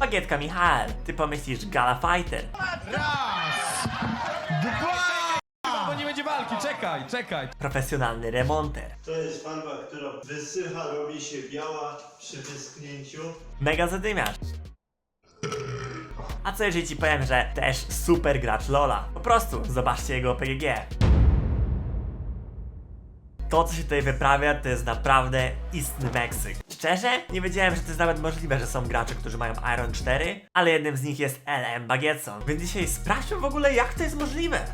Bagietka Michal, ty pomyślisz Gala Fighter. Bo nie będzie walki, czekaj, czekaj. Profesjonalny remonter. To jest farba, która wysycha, robi się biała przy wyschnięciu. Mega zadymiarz. A co jeżeli ci powiem, że też super gracz Lola? Po prostu zobaczcie jego PGG. To, co się tutaj wyprawia, to jest naprawdę istny Meksyk. Szczerze, nie wiedziałem, że to jest nawet możliwe, że są gracze, którzy mają Iron 4, ale jednym z nich jest LM Bagietson. Więc dzisiaj sprawdźmy w ogóle, jak to jest możliwe.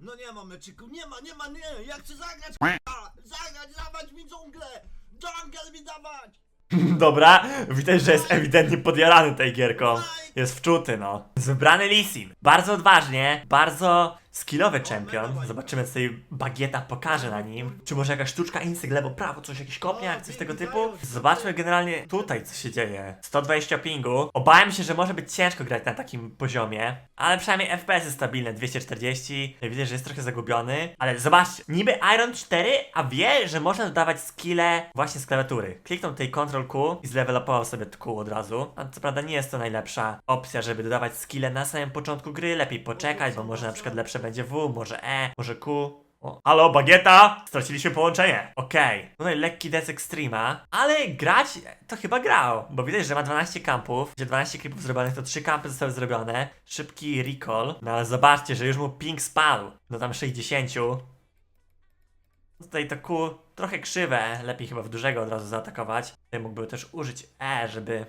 No nie ma meczyku, nie ma, nie ma, nie! Ja chcę zagrać, k***a! Zagrać, dawać mi dżunglę! Dżunglę mi dawać! Dobra, widać, że jest ewidentnie podjarany tej gierką. Jest wczuty, no. Jest wybrany Lisin. Bardzo odważnie, bardzo skillowy champion. Zobaczymy, co tutaj bagieta pokaże na nim. Czy może jakaś sztuczka insyg, lewo, prawo, coś, jakiś kopniak, coś tego typu. Zobaczmy generalnie tutaj, co się dzieje. 120 pingu. Obawiam się, że może być ciężko grać na takim poziomie, ale przynajmniej FPS jest stabilny, 240. Widzę, że jest trochę zagubiony, ale zobaczcie, niby Iron 4, a wie, że można dodawać skille właśnie z klawiatury. Kliknął tutaj Ctrl Q i zlevelopował sobie Q od razu. A co prawda nie jest to najlepsza opcja, żeby dodawać skille na samym początku gry. Lepiej poczekać, bo może na przykład lepsze będzie W, może E, może Q. O. Halo, bagieta! Straciliśmy połączenie. Okej. Tutaj lekki dec Extrema, ale grać to chyba grał, bo widać, że ma 12 kampów, gdzie 12 klipów zrobionych, to 3 kampy zostały zrobione. Szybki recall. No ale zobaczcie, że już mu ping spadł do tam 60. Tutaj to Q trochę krzywe, lepiej chyba w dużego od razu zaatakować. Tutaj mógłby też użyć E, żeby...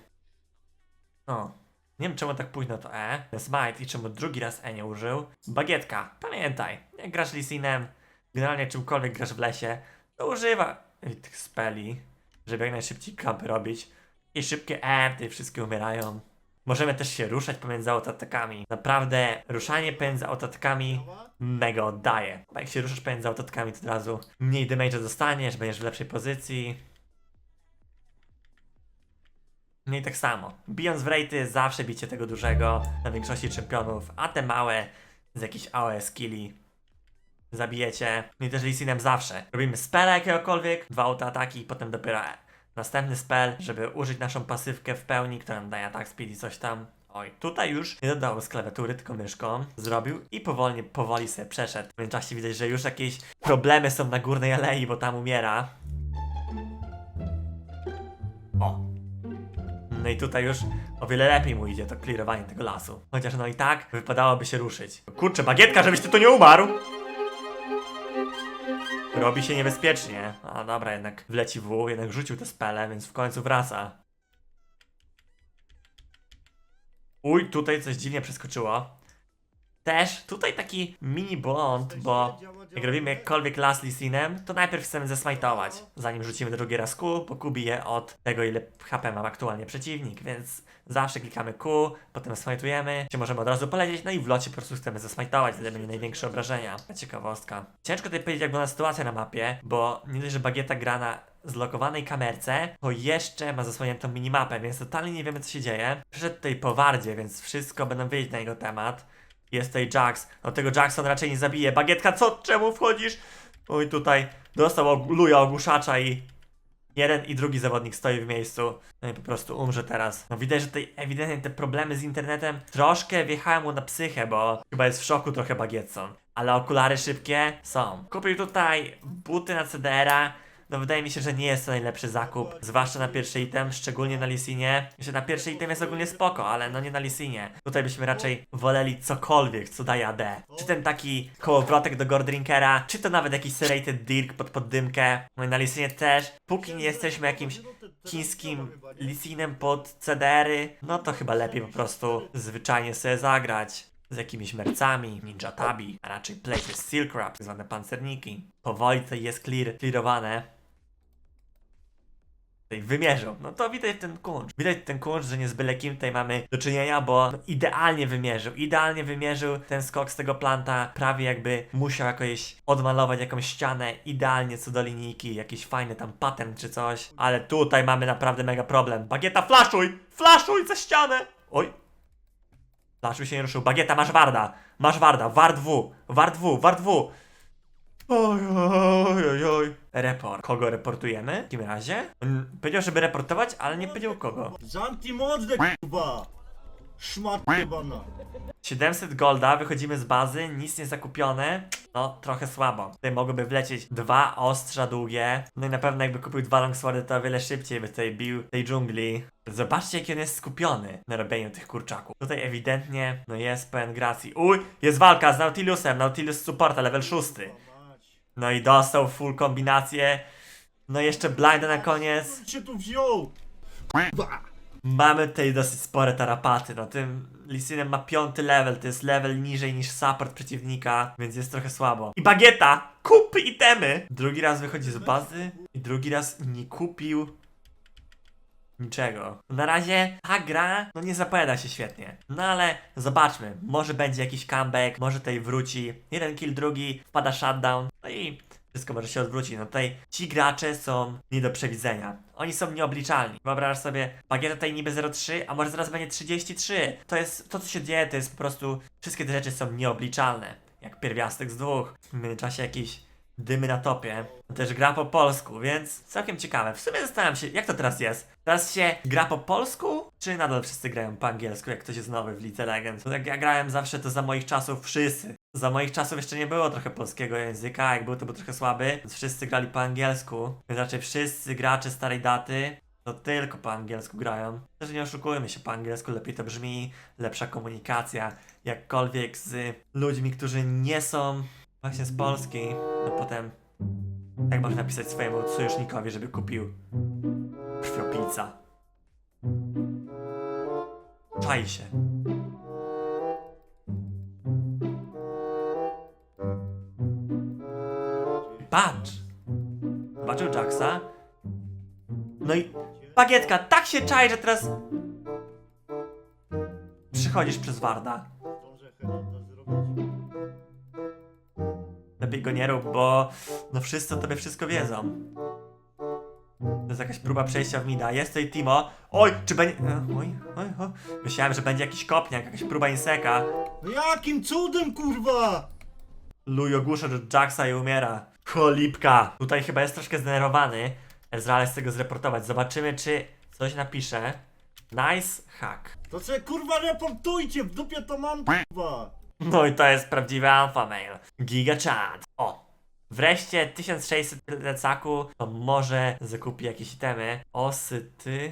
No, nie wiem czemu tak późno to E. Smite i czemu drugi raz E nie użył. Bagietka, pamiętaj, jak grasz Lisinem, generalnie czymkolwiek grasz w lesie, to używa tych speli, żeby jak najszybciej kampy robić. I szybkie E, tutaj wszystkie umierają. Możemy też się ruszać pomiędzy autoatakami. Naprawdę, ruszanie pomiędzy autoatakami mega oddaje. Bo jak się ruszasz pomiędzy autoatakami, to od razu mniej damage'a dostaniesz, będziesz w lepszej pozycji. No i tak samo. Bijąc w rejty, zawsze bicie tego dużego na większości czempionów, a te małe z jakichś AOE skilli zabijecie. No i też Lisinem zawsze. Robimy spela jakiegokolwiek, dwa autoataki i potem dopiero. Następny spell, żeby użyć naszą pasywkę w pełni, która nam daje atak speed i coś tam. Oj, tutaj już nie dodał z klawiatury, tylko myszką. Zrobił i powolnie, powoli sobie przeszedł. W międzyczasie widać, że już jakieś problemy są na górnej alei, bo tam umiera. No i tutaj już o wiele lepiej mu idzie to clearowanie tego lasu. Chociaż no i tak wypadałoby się ruszyć. Kurczę, bagietka, żebyś ty tu nie umarł! Robi się niebezpiecznie. A dobra, jednak wleci w, jednak rzucił te spele, więc w końcu wraca. Uj, tutaj coś dziwnie przeskoczyło. Też tutaj taki mini błąd, bo jak robimy jakkolwiek las Lisinem, to najpierw chcemy zesmajtować, zanim rzucimy drugi raz Q, bo Q bije od tego, ile HP ma aktualnie przeciwnik, więc zawsze klikamy Q, potem smajtujemy, czy możemy od razu polecieć, no i w locie po prostu chcemy zesmajtować, wtedy będzie największe obrażenia. Ciekawostka. Ciężko tutaj powiedzieć, jak wygląda sytuacja na mapie, bo nie dość, że bagieta gra na zlokowanej kamerce, to jeszcze ma zasłoniętą minimapę, więc totalnie nie wiemy, co się dzieje. Przyszedł tutaj po wardzie, więc wszystko będą wiedzieć na jego temat. Jest tutaj Jax. No tego Jackson raczej nie zabije. Bagietka, co? Czemu wchodzisz? Oj, tutaj dostał luja ogłuszacza i jeden i drugi zawodnik stoi w miejscu. No i po prostu umrze teraz. No widać, że tutaj ewidentnie te problemy z internetem troszkę wjechały mu na psychę, bo chyba jest w szoku trochę Bagietson. Ale okulary szybkie są. Kupił tutaj buty na CDR-a. No wydaje mi się, że nie jest to najlepszy zakup, zwłaszcza na pierwszy item, szczególnie na Lisinie. Myślę, na pierwszy item jest ogólnie spoko, ale no nie na Lisinie. Tutaj byśmy raczej woleli cokolwiek, co daje AD. Czy ten taki kołowrotek do Gordrinkera, czy to nawet jakiś serrated Dirk pod poddymkę. No i na Lisinie też. Póki nie jesteśmy jakimś chińskim Lisinem pod CDR-y, no to chyba lepiej po prostu zwyczajnie sobie zagrać z jakimiś mercami, ninja tabi, a raczej plate z silk wrap, zwane pancerniki. Powoli to jest clear, clearowane. Tutaj wymierzył. No to widać ten kuncz. Widać ten kuncz, że nie z byle kim tutaj mamy do czynienia, bo no, idealnie wymierzył. Idealnie wymierzył ten skok z tego planta. Prawie jakby musiał jakoś odmalować jakąś ścianę. Idealnie co do linijki. Jakiś fajny tam pattern czy coś. Ale tutaj mamy naprawdę mega problem. Bagieta, flaszuj! Flaszuj za ścianę! Oj, Flaszuj się nie ruszył. Bagieta, masz warda. Masz warda. Ward W. Ward W. Ward W. Oj, oj, oj, oj. Report. Kogo reportujemy? W takim razie? On powiedział, żeby reportować, ale nie powiedział kogo. Zamknij mordę, k***a! szmat jebana. 700 golda, wychodzimy z bazy, nic nie zakupione. No, trochę słabo. Tutaj mogłyby wlecieć dwa ostrza długie. No i na pewno jakby kupił dwa longswordy, to o wiele szybciej by tutaj bił tej dżungli. Zobaczcie, jaki on jest skupiony na robieniu tych kurczaków. Tutaj ewidentnie, no jest pełen gracji. Uj, jest walka z Nautilusem. Nautilus supporta, level 6. No i dostał full kombinację. No i jeszcze blinda na koniec. Cię tu wziął. Mamy tutaj dosyć spore tarapaty. No tym Lisinem ma piąty level, to jest level niżej niż support przeciwnika, więc jest trochę słabo. I bagieta! Kupy itemy! Drugi raz wychodzi z bazy i drugi raz nie kupił niczego. Na razie ta gra no nie zapowiada się świetnie. No ale zobaczmy, może będzie jakiś comeback, może tutaj wróci. Jeden kill, drugi, wpada shutdown, no i wszystko może się odwrócić. No tutaj ci gracze są nie do przewidzenia. Oni są nieobliczalni. Wyobraź sobie, bagieta tutaj niby 0,3, a może zaraz będzie 33. To jest, to co się dzieje, to jest po prostu, wszystkie te rzeczy są nieobliczalne. Jak pierwiastek z dwóch. W międzyczasie jakieś dymy na topie. Też gra po polsku, więc całkiem ciekawe. W sumie zastanawiam się, jak to teraz jest? Teraz się gra po polsku, czy nadal wszyscy grają po angielsku, jak ktoś jest nowy w League Legends? Bo Jak ja grałem zawsze, to za moich czasów wszyscy. Za moich czasów jeszcze nie było trochę polskiego języka, jak był, to był trochę słaby, więc wszyscy grali po angielsku. Więc raczej wszyscy gracze starej daty to tylko po angielsku grają. Też nie oszukujmy się, po angielsku lepiej to brzmi, lepsza komunikacja. Jakkolwiek z ludźmi, którzy nie są właśnie z Polski, no potem jak można napisać swojemu sojusznikowi, żeby kupił krwiopijca? Czaj się. Patrz! Zobaczył Jacksa. No i bagietka tak się czai, że teraz przychodzisz przez Warda. Zdążę Heralda zrobić. Lepiej go nie rób, bo no wszyscy o tobie wszystko wiedzą. To jest jakaś próba przejścia w mida. Jest tutaj Timo. Oj, czy będzie... e, Oj, oj, oj. Myślałem, że będzie jakiś kopniak, jakaś próba inseka. No jakim cudem kurwa? Luj ogłusza do Jacksa i umiera. Cholipka. Tutaj chyba jest troszkę zdenerwowany. Ezreal z tego zreportować. Zobaczymy, czy coś napisze. Nice hack. To se kurwa reportujcie, w dupie to mam kurwa. No i to jest prawdziwy alpha mail. Giga chat. O. Wreszcie 1600 plecaku, to może zakupi jakieś itemy. Osyty.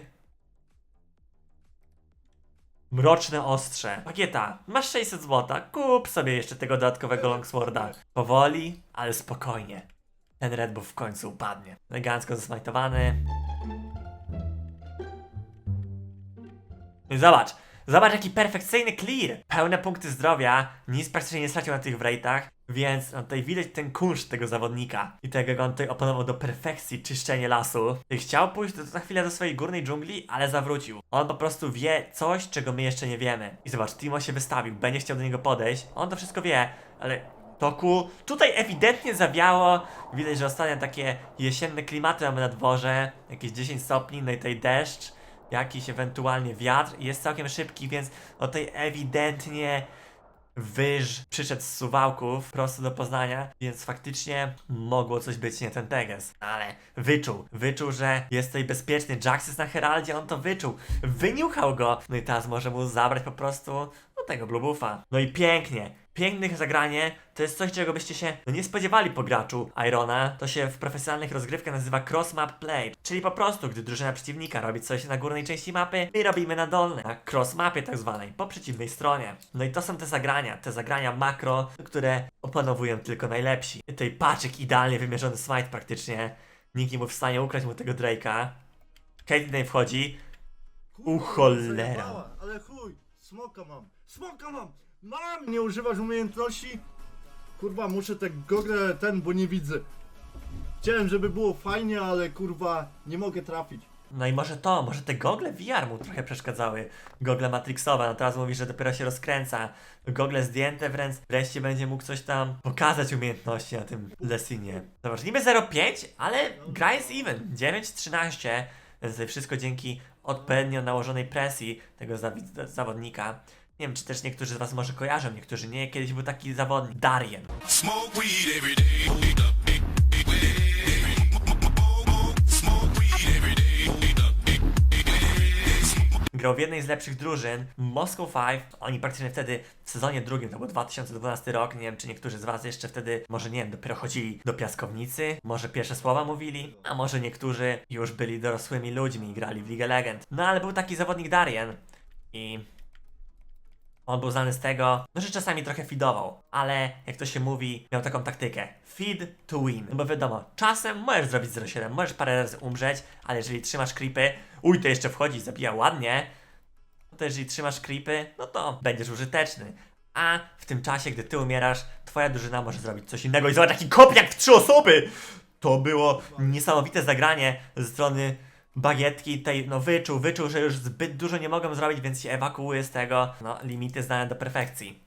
Mroczne ostrze. Pakieta, masz 600 zł, kup sobie jeszcze tego dodatkowego longsworda. Powoli, ale spokojnie. Ten Red Bull w końcu upadnie. Elegancko zasmajtowany. I zobacz, zobacz jaki perfekcyjny clear. Pełne punkty zdrowia, nic praktycznie nie stracił na tych wrejtach, więc no, tutaj widać ten kunszt tego zawodnika i tego jak on tutaj opanował do perfekcji czyszczenie lasu. I chciał pójść do, za chwilę do swojej górnej dżungli, ale zawrócił. On po prostu wie coś, czego my jeszcze nie wiemy. I zobacz, Timo się wystawił, będzie chciał do niego podejść, on to wszystko wie, ale Toku. Tutaj ewidentnie zawiało. Widać, że ostatnio takie jesienne klimaty mamy na dworze. Jakieś 10 stopni, no i tutaj deszcz. Jakiś ewentualnie wiatr. Jest całkiem szybki, więc no tutaj ewidentnie wyż przyszedł z suwałków prosto do Poznania, więc faktycznie mogło coś być nie ten teges. Ale wyczuł, wyczuł, że jest tutaj bezpieczny. Jax jest na Heraldzie, on to wyczuł. Wyniuchał go. No i teraz może mu zabrać po prostu no tego Blue Buffa. No i pięknie. Piękne zagranie to jest coś, czego byście się no, nie spodziewali po graczu Irona. To się w profesjonalnych rozgrywkach nazywa cross map play, czyli po prostu, gdy drużyna przeciwnika robi coś na górnej części mapy, my robimy na dolnej, na cross mapie tak zwanej, po przeciwnej stronie. No i to są te zagrania, te zagrania makro, które opanowują tylko najlepsi. Tutaj paczek idealnie wymierzony smite praktycznie. Nikt nie był w stanie ukraść mu tego Drake'a. Tutaj wchodzi. U cholera. Ale chuj, smoka mam, smoka mam, mam! Nie używasz umiejętności? Kurwa, muszę te gogle ten, bo nie widzę. Chciałem, żeby było fajnie, ale kurwa, nie mogę trafić. No i może to, może te gogle VR mu trochę przeszkadzały. Gogle Matrixowe, no teraz mówi, że dopiero się rozkręca. Gogle zdjęte wręcz, wreszcie będzie mógł coś tam pokazać umiejętności na tym Lesinie. Zobacz, niby 0,5, ale gra jest even. 9-13, więc wszystko dzięki odpowiednio nałożonej presji tego zawodnika. Nie wiem, czy też niektórzy z was może kojarzą, niektórzy nie. Kiedyś był taki zawodnik, Darien. Smoke weed every day. Grał w jednej z lepszych drużyn, Moscow Five. Oni praktycznie wtedy w sezonie drugim, to był 2012 rok, nie wiem czy niektórzy z was jeszcze wtedy, może nie wiem, dopiero chodzili do piaskownicy, może pierwsze słowa mówili, a może niektórzy już byli dorosłymi ludźmi i grali w League Legend. No ale był taki zawodnik Darien i on był znany z tego, no, że czasami trochę feedował, ale jak to się mówi, miał taką taktykę. Feed to win. No bo wiadomo, czasem możesz zrobić 0,7, możesz parę razy umrzeć, ale jeżeli trzymasz creepy, uj, to jeszcze wchodzi zabija ładnie, no to jeżeli trzymasz creepy, no to będziesz użyteczny. A w tym czasie, gdy ty umierasz, twoja drużyna może zrobić coś innego i zobacz jaki kopniak w trzy osoby! To było niesamowite zagranie ze strony bagietki tej, no wyczuł, wyczuł, że już zbyt dużo nie mogą zrobić, więc się ewakuuje z tego, no limity znane do perfekcji.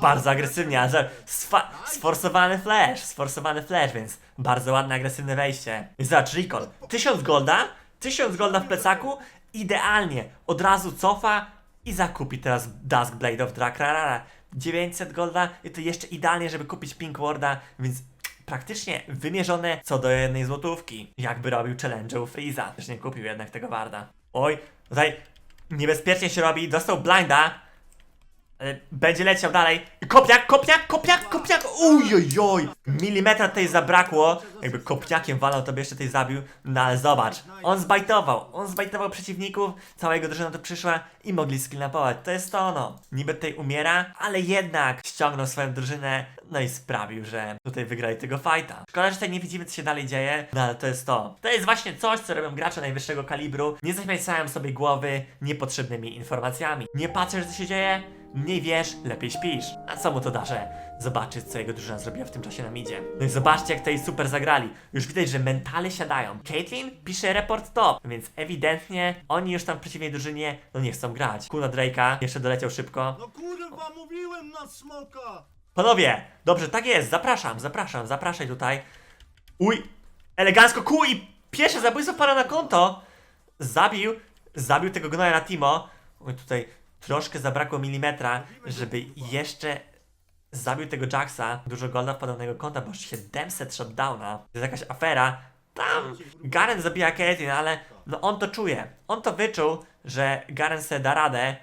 Bardzo agresywnie, ale że sfa- sforsowany flash, sforsowany flash, więc bardzo ładne, agresywne wejście. I zobacz, recall. 1000 golda, 1000 golda w plecaku, idealnie. Od razu cofa i zakupi teraz Dusk Blade of Drakrarara. 900 golda i to jeszcze idealnie, żeby kupić Pink Warda, więc praktycznie wymierzone co do jednej złotówki. Jakby robił challenge u Freeza. Też nie kupił jednak tego Warda. Oj, tutaj niebezpiecznie się robi, dostał blinda. Ale będzie leciał dalej. Kopniak, kopniak, kopniak, kopniak! Ujojoj! Milimetra tutaj zabrakło. Jakby kopniakiem walał, to by jeszcze tej zabił. No ale zobacz, on zbajtował. On zbajtował przeciwników, cała jego drużyna tu przyszła i mogli skillnapować. To jest to no. Niby tutaj umiera, ale jednak ściągnął swoją drużynę, no i sprawił, że tutaj wygrali tego fighta. Szkoda, że tutaj nie widzimy, co się dalej dzieje, no ale to jest to. To jest właśnie coś, co robią gracze najwyższego kalibru. Nie zaśmiecają sobie głowy niepotrzebnymi informacjami. Nie patrzysz, co się dzieje? Mniej wiesz, lepiej śpisz. A co mu to da, że zobaczyć, co jego drużyna zrobiła w tym czasie na midzie? No i zobaczcie, jak tutaj super zagrali. Już widać, że mentale siadają. Caitlyn pisze report top, więc ewidentnie oni już tam w przeciwnej drużynie, no nie chcą grać. Kuna Drake'a jeszcze doleciał szybko. No kurwa, mówiłem na smoka! Panowie, dobrze, tak jest, zapraszam, zapraszam, zapraszaj tutaj. Uj, elegancko, ku i pierwsze zabójstwo para na konto. Zabił, zabił tego gnoja na Timo. Oj, tutaj troszkę zabrakło milimetra, żeby jeszcze zabił tego Jacksa. Dużo golda wpadł na jego konta, bo 700 shutdowna. To jest jakaś afera. Tam Garen zabija Caitlyn, ale no on to czuje. On to wyczuł, że Garen se da radę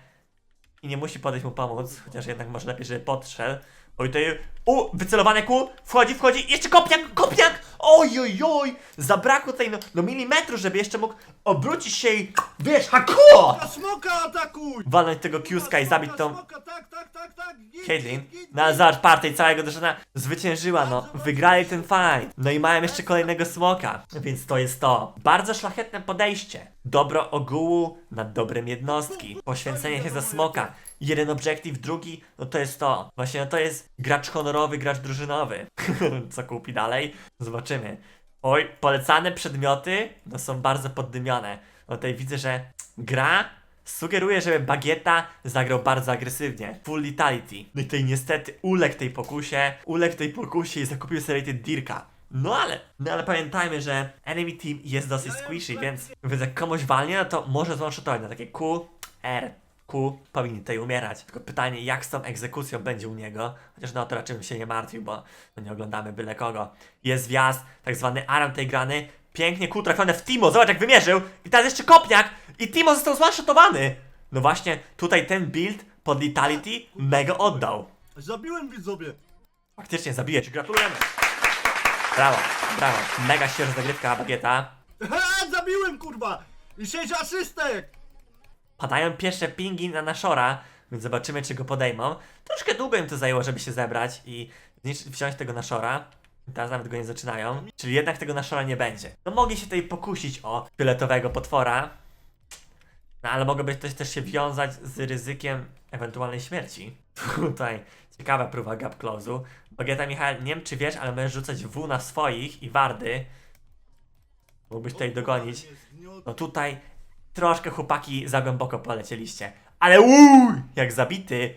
i nie musi podejść mu pomóc, chociaż jednak może lepiej, żeby podszedł. Oj, tutaj. U, wycelowane ku, wchodzi, wchodzi, jeszcze kopniak, kopniak! Oj, oj, oj! Zabrakło tutaj no, no milimetru, żeby jeszcze mógł obrócić się i, wiesz, hakuo! Na smoka atakuj! Walnąć tego Q-Ska i zabić tą Smoka, tak, tak, tak, tak! Git, Caitlyn. git, git, ale git. zobacz, party całego drużyna zwyciężyła, no. Wygrali ten fight. No i mają jeszcze kolejnego smoka. Więc to jest to. Bardzo szlachetne podejście. Dobro ogółu nad dobrem jednostki. Poświęcenie się za smoka. Jeden obiektyw, drugi, no to jest to. Właśnie no to jest gracz honorowy, gracz drużynowy. Co kupi dalej? Zobaczymy. Oj, polecane przedmioty, no są bardzo poddymione. No tutaj widzę, że gra Sugeruję, żeby Bagieta zagrał bardzo agresywnie. Full Letality. No i tutaj niestety uległ tej pokusie, uległ tej pokusie i zakupił sobie Dirka. No ale, no ale pamiętajmy, że enemy team jest dosyć squishy, więc, więc jak komuś walnie, no to może zwanshotować na takie Q, R, Q, powinien tutaj umierać. Tylko pytanie, jak z tą egzekucją będzie u niego, chociaż no to raczej bym się nie martwił, bo no nie oglądamy byle kogo. Jest wjazd, tak zwany aram tej grany, pięknie Q trafione w Timo, zobacz jak wymierzył i teraz jeszcze kopniak i Timo został zwanshotowany. No właśnie, tutaj ten build pod Letality mega oddał. Zabiłem widzowie! Faktycznie zabije cię, gratulujemy. Brawo, brawo. Mega świeża zagrywka Bagieta. Ha, zabiłem kurwa! I 6 asystek! Padają pierwsze pingi na Nashora, więc zobaczymy czy go podejmą. Troszkę długo im to zajęło, żeby się zebrać i wziąć tego Nashora. Teraz nawet go nie zaczynają. Czyli jednak tego Nashora nie będzie. No mogli się tutaj pokusić o fioletowego potwora. No ale mogłoby też, też się wiązać z ryzykiem ewentualnej śmierci. Tutaj ciekawa próba gap close'u. Michał, nie wiem czy wiesz, ale możesz rzucać W na swoich i wardy. Mógłbyś tutaj dogonić. No tutaj troszkę chłopaki za głęboko polecieliście. Ale uuu, jak zabity,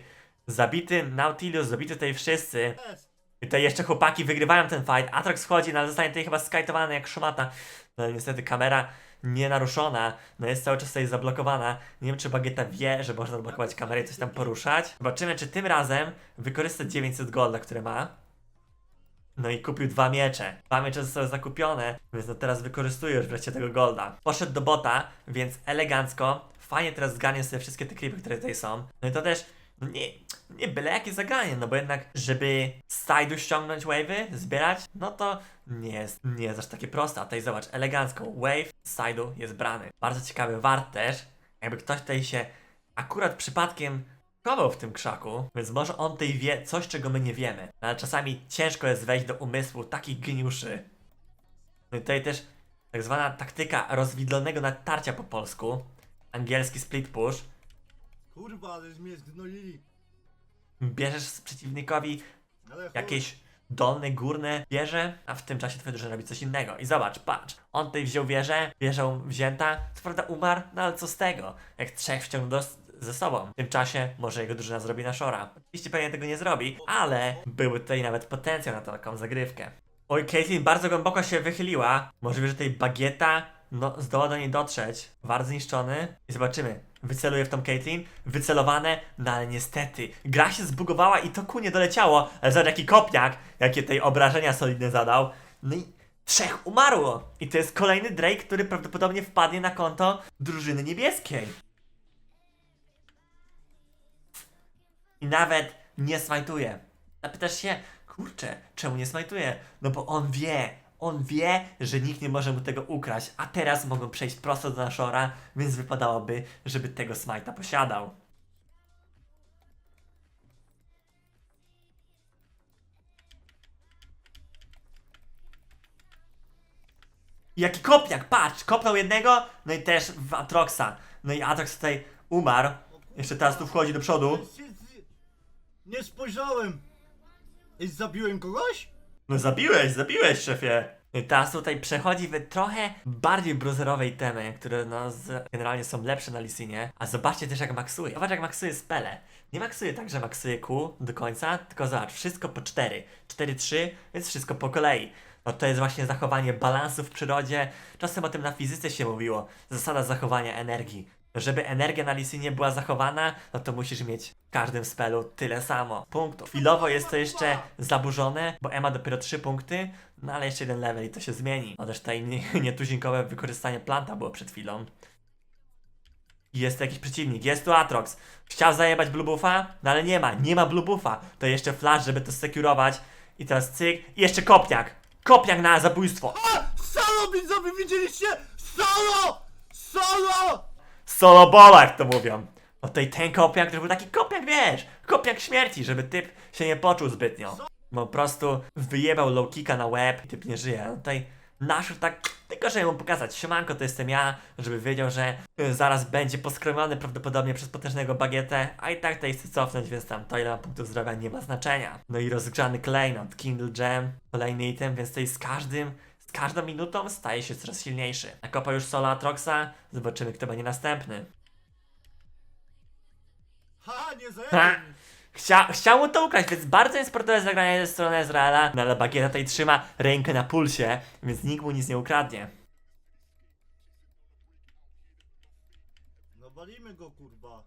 zabity Nautilus, zabity tutaj wszyscy. I tutaj jeszcze chłopaki wygrywają ten fight. Atrox wchodzi, no ale zostanie tutaj chyba skajtowany jak szmata. No niestety kamera nienaruszona, no jest cały czas tutaj zablokowana. Nie wiem, czy Bagieta wie, że można odblokować kamerę i coś tam poruszać. Zobaczymy, czy tym razem wykorzysta 900 golda, które ma. No i kupił dwa miecze. Dwa miecze zostały zakupione, więc no teraz wykorzystuje już wreszcie tego golda. Poszedł do bota, więc elegancko. Fajnie teraz zgarnie sobie wszystkie te creepy, które tutaj są. No i to też no nie, nie byle jakie zagranie, no bo jednak, żeby side'u ściągnąć wave'y, zbierać, no to nie jest, nie jest aż takie proste. A tutaj zobacz, elegancko, wave side'u jest brany. Bardzo ciekawy wart też, jakby ktoś tutaj się akurat przypadkiem chował w tym krzaku, więc może on tutaj wie coś, czego my nie wiemy. No ale czasami ciężko jest wejść do umysłu takich geniuszy. No i tutaj też tak zwana taktyka rozwidlonego natarcia po polsku, angielski split push, Kurwa, ależ mnie zgnoili. bierzesz przeciwnikowi Ale chuj. jakieś dolne, górne wieże, a w tym czasie twoja drużyna robi coś innego. I zobacz, patrz, on tutaj wziął wieżę, wieżą wzięta, co prawda umarł, no ale co z tego? Jak trzech wciągnął do, ze sobą. W tym czasie może jego drużyna zrobi na szora. Oczywiście pewnie tego nie zrobi, ale były tutaj nawet potencjał na taką zagrywkę. Oj, Caitlyn bardzo głęboko się wychyliła. Możliwe, że tej bagieta no, zdoła do niej dotrzeć. Bardzo zniszczony. I zobaczymy. Wyceluje w tą Caitlyn. Wycelowane, no ale niestety. Gra się zbugowała i to ku nie doleciało. Ale zobacz jaki kopniak, jakie tej obrażenia solidne zadał. No i trzech umarło. I to jest kolejny Drake, który prawdopodobnie wpadnie na konto drużyny niebieskiej. I nawet nie smajtuje. Zapytasz się, kurczę, czemu nie smajtuje? No bo on wie, on wie, że nikt nie może mu tego ukraść, a teraz mogą przejść prosto do Nashora, więc wypadałoby, żeby tego smajta posiadał. Jaki kopniak, patrz, kopnął jednego, no i też w Atroxa. No i Atrox tutaj umarł. Jeszcze teraz tu wchodzi do przodu. Nie spojrzałem. I zabiłem kogoś? No zabiłeś, zabiłeś, szefie. Teraz tutaj przechodzi w trochę bardziej bruzerowej temy, które no z, generalnie są lepsze na Lisinie. A zobaczcie też jak maksuje. Zobacz jak maksuje spele. Nie maksuje tak, że maksuje Q do końca, tylko zobacz, wszystko po 4. 4-3, więc wszystko po kolei. No to jest właśnie zachowanie balansu w przyrodzie. Czasem o tym na fizyce się mówiło. Zasada zachowania energii. Żeby energia na Lisinie była zachowana, no to musisz mieć w każdym spelu tyle samo punktów. Chwilowo jest to jeszcze zaburzone, bo Emma dopiero 3 punkty, no ale jeszcze jeden level i to się zmieni. No też tutaj nie- nietuzinkowe wykorzystanie planta było przed chwilą. Jest tu jakiś przeciwnik, jest tu Atrox. Chciał zajebać Blue Buffa, no ale nie ma, nie ma Blue Buffa. To jeszcze flash, żeby to sekurować. I teraz cyk, i jeszcze kopniak. Kopniak na zabójstwo. Solo widzowie, widzieliście? Solo! Solo! Solo bola, jak to mówią. No tutaj ten kopiak, to był taki kopiak, wiesz, kopiak śmierci, żeby typ się nie poczuł zbytnio. Bo po prostu wyjebał low kicka na łeb i typ nie żyje. No tutaj naszł tak, tylko żeby mu pokazać, siemanko to jestem ja, żeby wiedział, że y, zaraz będzie poskromiony prawdopodobnie przez potężnego bagietę, a i tak tutaj chce cofnąć, więc tam to ile ma punktów zdrowia nie ma znaczenia. No i rozgrzany klejnot, Kindle Gem, kolejny item, więc tutaj z każdym każdą minutą staje się coraz silniejszy. Nakopa już solo Atroxa, zobaczymy kto będzie następny. Ha, nie Ha! Chcia, to ukraść, więc bardzo niesportowe zagranie ze strony Izraela. No ale Bagieta tutaj trzyma rękę na pulsie, więc nikt mu nic nie ukradnie. No walimy go, kurwa.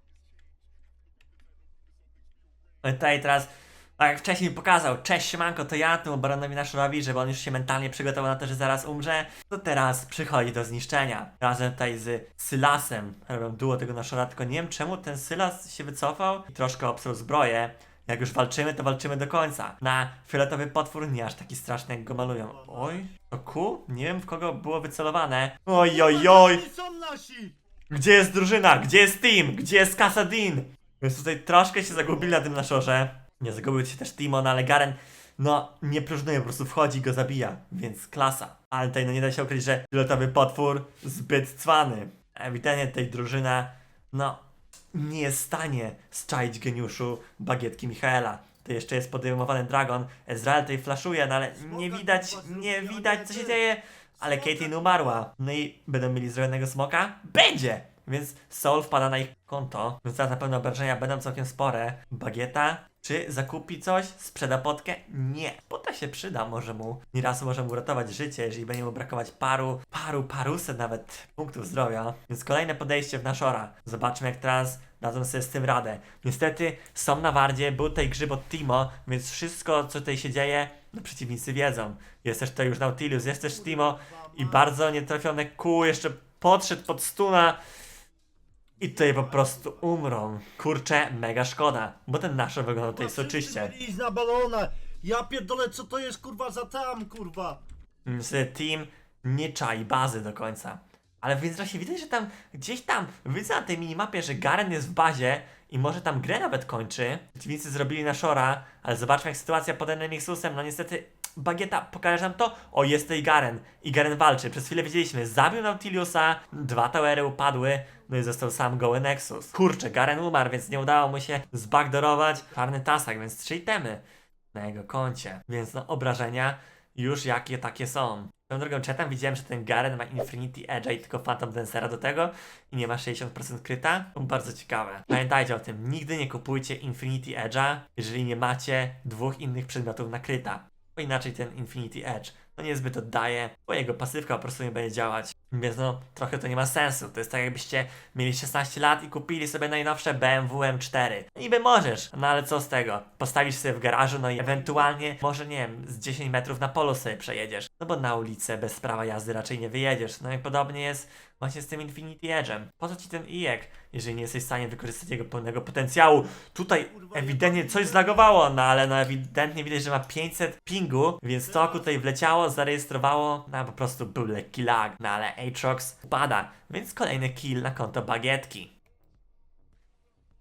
No tutaj teraz, tak jak wcześniej pokazał, cześć siemanko, to ja temu baronowi Naszorowi, żeby on już się mentalnie przygotował na to, że zaraz umrze, to teraz przychodzi do zniszczenia. Razem tutaj z Sylasem robią duo tego Naszora, tylko nie wiem czemu ten Sylas się wycofał i troszkę obsłuł zbroję. Jak już walczymy, to walczymy do końca. Na fioletowy potwór nie aż taki straszny, jak go malują. Oj, to ku? Nie wiem w kogo było wycelowane. Oj, oj, oj! Oni są nasi! Gdzie jest drużyna? Gdzie jest team? Gdzie jest Kasadin? Więc tutaj troszkę się zagubili na tym naszorze. Nie zagubił się też Timon, ale Garen no nie próżnuje, po prostu wchodzi i go zabija, więc klasa. Ale tutaj no nie da się ukryć, że fioletowy potwór zbyt cwany. Ewidentnie tej drużyna no nie jest w stanie zczaić geniuszu bagietki Michaela. To jeszcze jest podejmowany Dragon. Ezreal tutaj flaszuje, no ale nie widać, nie widać co się dzieje. Ale Caitlyn umarła. No i będą mieli zrobionego smoka? Będzie! Więc Soul wpada na ich konto. Więc teraz na pewno obrażenia będą całkiem spore. Bagieta Czy zakupi coś? Sprzeda potkę? Nie. Pota się przyda, może mu. Nieraz może mu uratować życie, jeżeli będzie mu brakować paru, paru, paruset nawet punktów zdrowia. Więc kolejne podejście w Nashora. Zobaczmy jak teraz dadzą sobie z tym radę. Niestety są na wardzie, był tutaj grzyb od Timo, więc wszystko co tutaj się dzieje, no przeciwnicy wiedzą. Jest też tutaj już Nautilus, jest też Timo i bardzo nietrafione kół jeszcze podszedł pod stuna. I tutaj po prostu umrą. Kurczę, mega szkoda, bo ten nasz wygląda tutaj soczyście. Iść na balona! Ja pierdolę, co to jest kurwa za tam, kurwa? Niestety team nie czai bazy do końca. Ale w międzyczasie widać, że tam gdzieś tam widzę na tej minimapie, że Garen jest w bazie i może tam grę nawet kończy. Przeciwnicy zrobili na Shora, ale zobaczmy jak sytuacja pod Nexusem. No niestety Bagieta, pokażesz nam to? O, jest Garen. I Garen walczy. Przez chwilę widzieliśmy, zabił Nautiliusa, dwa towery upadły, no i został sam goły Nexus. Kurczę, Garen umarł, więc nie udało mu się zbackdoorować. Czarny tasak, więc trzy itemy na jego koncie. Więc no, obrażenia już jakie takie są. Tą drogą chatem widziałem, że ten Garen ma Infinity Edge'a i tylko Phantom Dancera do tego i nie ma 60% kryta. Bardzo ciekawe. Pamiętajcie o tym, nigdy nie kupujcie Infinity Edge'a, jeżeli nie macie dwóch innych przedmiotów na kryta. Bo inaczej ten Infinity Edge no niezbyt oddaje, bo jego pasywka po prostu nie będzie działać. Więc no, trochę to nie ma sensu. To jest tak jakbyście mieli 16 lat i kupili sobie najnowsze BMW M4. No niby możesz, no ale co z tego? Postawisz sobie w garażu, no i ewentualnie, może nie wiem, z 10 metrów na polu sobie przejedziesz. No bo na ulicę bez prawa jazdy raczej nie wyjedziesz. No i podobnie jest właśnie z tym Infinity Edge'em. Po co ci ten IEK, jeżeli nie jesteś w stanie wykorzystać jego pełnego potencjału? Tutaj ewidentnie coś zlagowało, no ale no ewidentnie widać, że ma 500 pingu, więc to tutaj wleciało, zarejestrowało, no po prostu był lekki lag, no ale Aatrox pada, więc kolejny kill na konto bagietki.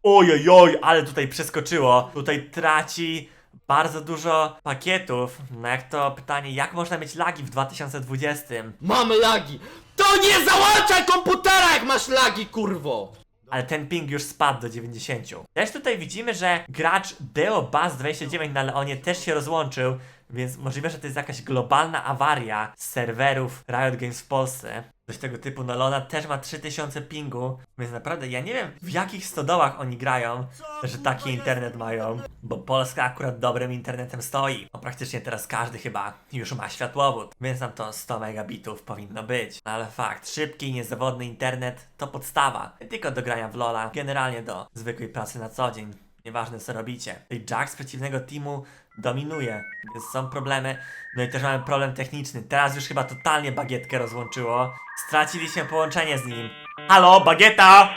Ojojoj, ale tutaj przeskoczyło. Tutaj traci bardzo dużo pakietów. No jak to pytanie, jak można mieć lagi w 2020? Mamy lagi! To nie załączaj komputera, jak masz lagi, kurwo! ale ten ping już spadł do 90. Też tutaj widzimy, że gracz DeoBuzz29 na Leonie też się rozłączył, więc możliwe, że to jest jakaś globalna awaria z serwerów Riot Games w Polsce. Coś tego typu, no Leona też ma 3000 pingu, więc naprawdę ja nie wiem w jakich stodołach oni grają, że taki internet mają, bo Polska akurat dobrym internetem stoi. No praktycznie teraz każdy chyba już ma światłowód, więc nam to 100 megabitów powinno być. No ale fakt, szybki, niezawodny internet to podstawa. Nie tylko do grania w Lola, generalnie do zwykłej pracy na co dzień. Nieważne co robicie. Tej Jack z przeciwnego teamu dominuje, więc są problemy. No i też mamy problem techniczny. Teraz już chyba totalnie bagietkę rozłączyło. Straciliśmy połączenie z nim. Halo, bagieta!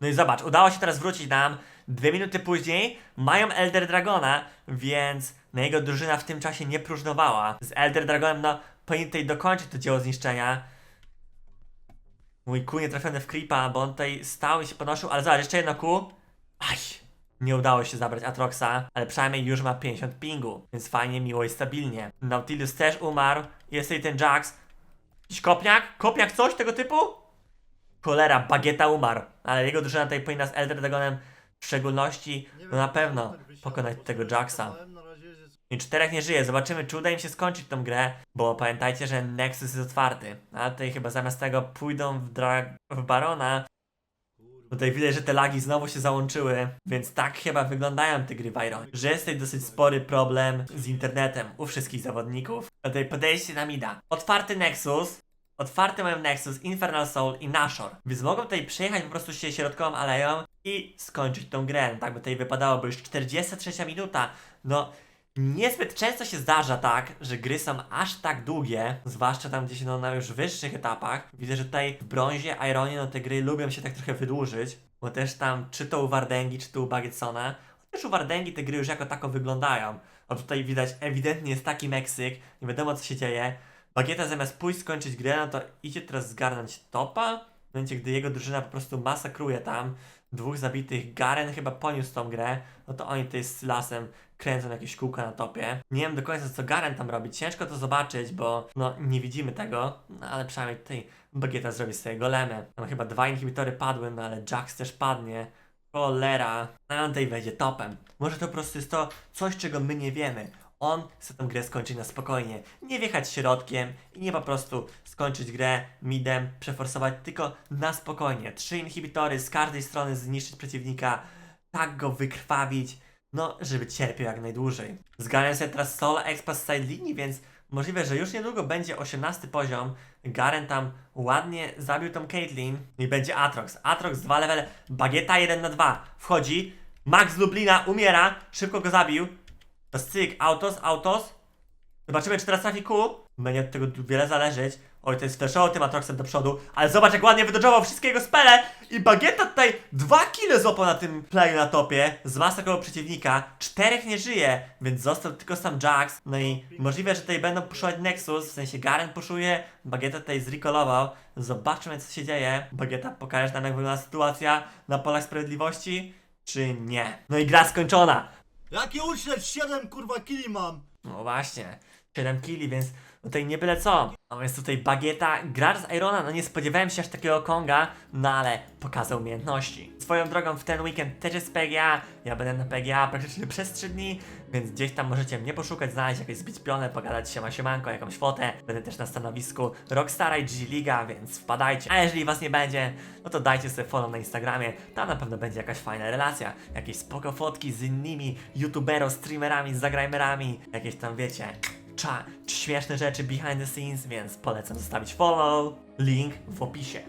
No i zobacz, udało się teraz wrócić nam. Dwie minuty później mają Elder Dragona, więc no jego drużyna w tym czasie nie próżnowała. Z Elder Dragonem, no, powinien tutaj dokończyć to dzieło zniszczenia. Mój kół nie trafiony w creepa, bo on tutaj stał i się podnosił, ale zobacz, jeszcze jedno kół. Aj! Nie udało się zabrać Atroxa, ale przynajmniej już ma 50 pingu, więc fajnie, miło i stabilnie. Nautilus też umarł, jest tutaj ten Jax. Jakiś kopniak? Kopniak coś tego typu? Cholera, Bagieta umarł, ale jego drużyna tutaj powinna z Elder Dragonem w szczególności, no na pewno, pokonać tego Jaxa. zapytałem, na razie jest- I czterech nie żyje. Zobaczymy, czy uda im się skończyć tą grę, bo pamiętajcie, że Nexus jest otwarty. A tutaj chyba zamiast tego pójdą w, dra- w Barona. Tutaj widać, że te lagi znowu się załączyły, więc tak chyba wyglądają te gry w Iron. Że jest tutaj dosyć spory problem z internetem u wszystkich zawodników. Tutaj podejście na mida. Otwarty Nexus, otwarty mają Nexus, Infernal Soul i Nashor. Więc mogą tutaj przejechać po prostu się środkową aleją i skończyć tą grę. Tak by tutaj wypadało, bo już 43 minuta. No, Niezbyt często się zdarza tak, że gry są aż tak długie, zwłaszcza tam gdzieś no, na już wyższych etapach. Widzę, że tutaj w brązie, Ironie, no te gry lubią się tak trochę wydłużyć, bo też tam czy to u Wardęgi, czy to u Bagetsona, też u Wardęgi te gry już jako tako wyglądają. A tutaj widać ewidentnie jest taki Meksyk, nie wiadomo co się dzieje. Bagieta zamiast pójść skończyć grę, no to idzie teraz zgarnąć topa, w momencie gdy jego drużyna po prostu masakruje tam. Dwóch zabitych, Garen chyba poniósł tą grę, no to oni tutaj z lasem kręcą jakieś kółka na topie. Nie wiem do końca co Garen tam robi, ciężko to zobaczyć, bo no nie widzimy tego, no ale przynajmniej tutaj Bagieta zrobi sobie golemy. Tam chyba dwa inhibitory padły, no ale Jax też padnie. Cholera, no on tutaj wejdzie topem. Może to po prostu jest to coś, czego my nie wiemy. On chce tę grę skończyć na spokojnie. Nie wjechać środkiem i nie po prostu skończyć grę midem, przeforsować, tylko na spokojnie. Trzy inhibitory z każdej strony zniszczyć przeciwnika. tak go wykrwawić, no, żeby cierpiał jak najdłużej. Zgarniam sobie teraz solo expa z side linii, więc możliwe, że już niedługo będzie 18 poziom. Garen tam ładnie zabił tą Caitlyn i będzie Atrox. Atrox 2 levele, Bagieta 1 na 2. Wchodzi, Max Lublina umiera, szybko go zabił. To cyk, autos, autos. Zobaczymy, czy teraz trafi Q. Będzie od tego wiele zależeć. Oj, to jest flashował tym Atroxem do przodu, ale zobacz jak ładnie wydodżował wszystkie jego spele. I Bagieta tutaj dwa kile złapał na tym playu na topie, zmasakrował przeciwnika, czterech nie żyje, więc został tylko sam Jax, no i możliwe, że tutaj będą puszować Nexus, w sensie Garen puszuje, Bagieta tutaj zrecallował, zobaczmy co się dzieje, Bagieta pokażesz nam jak wygląda sytuacja na polach sprawiedliwości, czy nie. No i gra skończona, Jaki uśledź 7 kurwa kili mam! no właśnie, 7 killi, więc tutaj nie byle co. A więc tutaj Bagieta, gracz z Irona, no nie spodziewałem się aż takiego Konga, no ale pokazał umiejętności. Swoją drogą w ten weekend też jest PGA, ja będę na PGA praktycznie przez 3 dni, więc gdzieś tam możecie mnie poszukać, znaleźć jakieś zbić pionę, pogadać się siemanko, jakąś fotę. Będę też na stanowisku Rockstara i G Liga, więc wpadajcie. A jeżeli was nie będzie, no to dajcie sobie follow na Instagramie, tam na pewno będzie jakaś fajna relacja, jakieś spoko fotki z innymi youtuberów, streamerami, zagrajmerami, jakieś tam wiecie, śmieszne rzeczy behind the scenes, więc polecam zostawić follow, link w opisie.